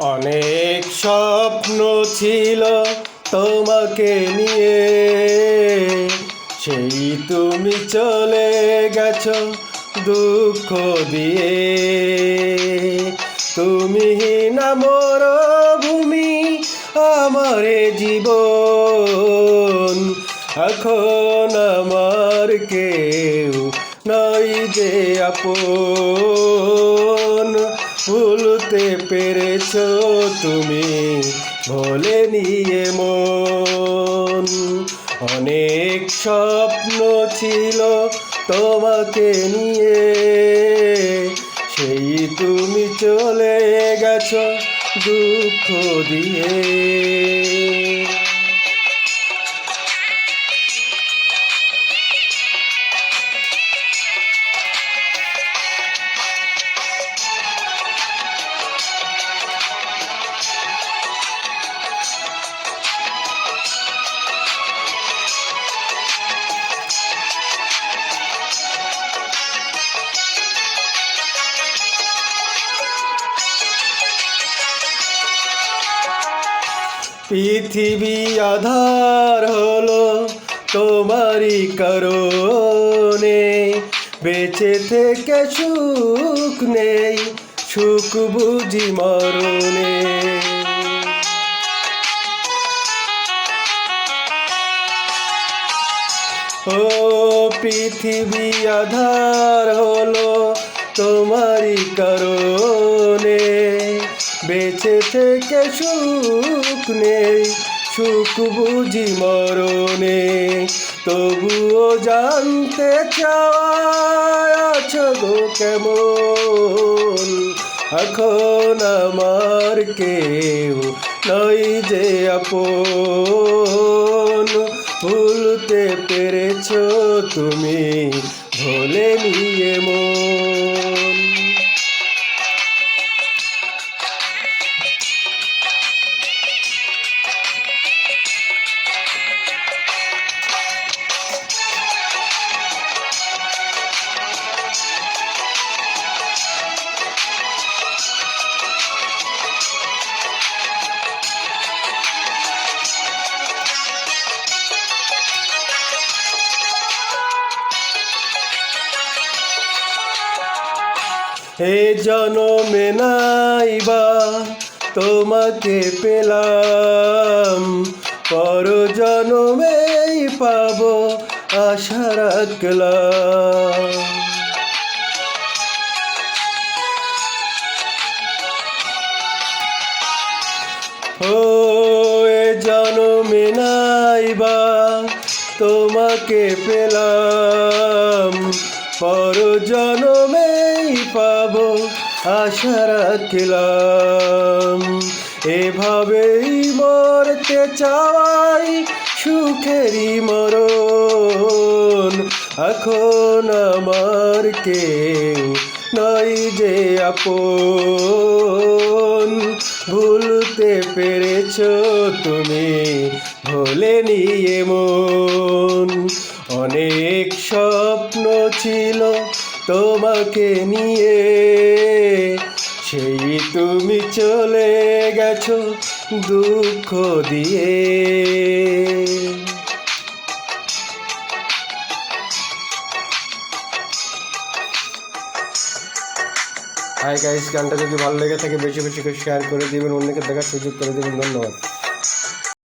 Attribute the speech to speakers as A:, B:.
A: অনেক স্বপ্ন ছিল তোমাকে নিয়ে। সেই তুমি চলে গেছো দুঃখ দিয়ে। তুমি না মোর ভূমি আমারে জীবন। এখন আমার কেউ নাই যে আপন। ভুলতে পেরেছ তুমি ভোলে নিয়ে মন। অনেক স্বপ্ন ছিল তোমাকে নিয়ে, সেই তুমি চলে গেছো দুঃখ দিয়ে। পৃথিবী আধার হলো তোমারই কারণে। বেঁচে থেকে সুখ নেই, সুখ বুঝি মরণে। ও পৃথিবী আধার হলো তোমারই কারণে। বেঁচে থেকে সুখ নেই, সুখ বুঝি মরণে। তবুও জানতে চাওয়ায় আছো গো কেমন? এখন আমার কেউ নই যে আপন। ভুলতে পেরেছ তুমি, ভোলে নিয়ে মন। হে জনমে নাইবা, তোমাকে পেলাম। পর জনমেই পাব আশা রাখলাম ও এ জনমে নাইবা, তোমাকে পেলাম। পর জনমেই পাবো আশা রাখলাম। এভাবেই মরতে চাওয়াই সুখেরই মরণ। এখন আমার কেউ নয় যে আপন। ভুলতে পেরেছ তুমি, ভোলে নিয়ে মন। অনেক স্বপ্ন ছিল তোমাকে নিয়ে। সেই তুমি চলে গেছো দুঃখ দিয়ে। হাই গাইস গানটা যদি ভালো লেগে থাকে, বেশি বেশি করে শেয়ার করে দিবেন, অন্যকে দেখার সুযোগ করে দেবেন, ধন্যবাদ।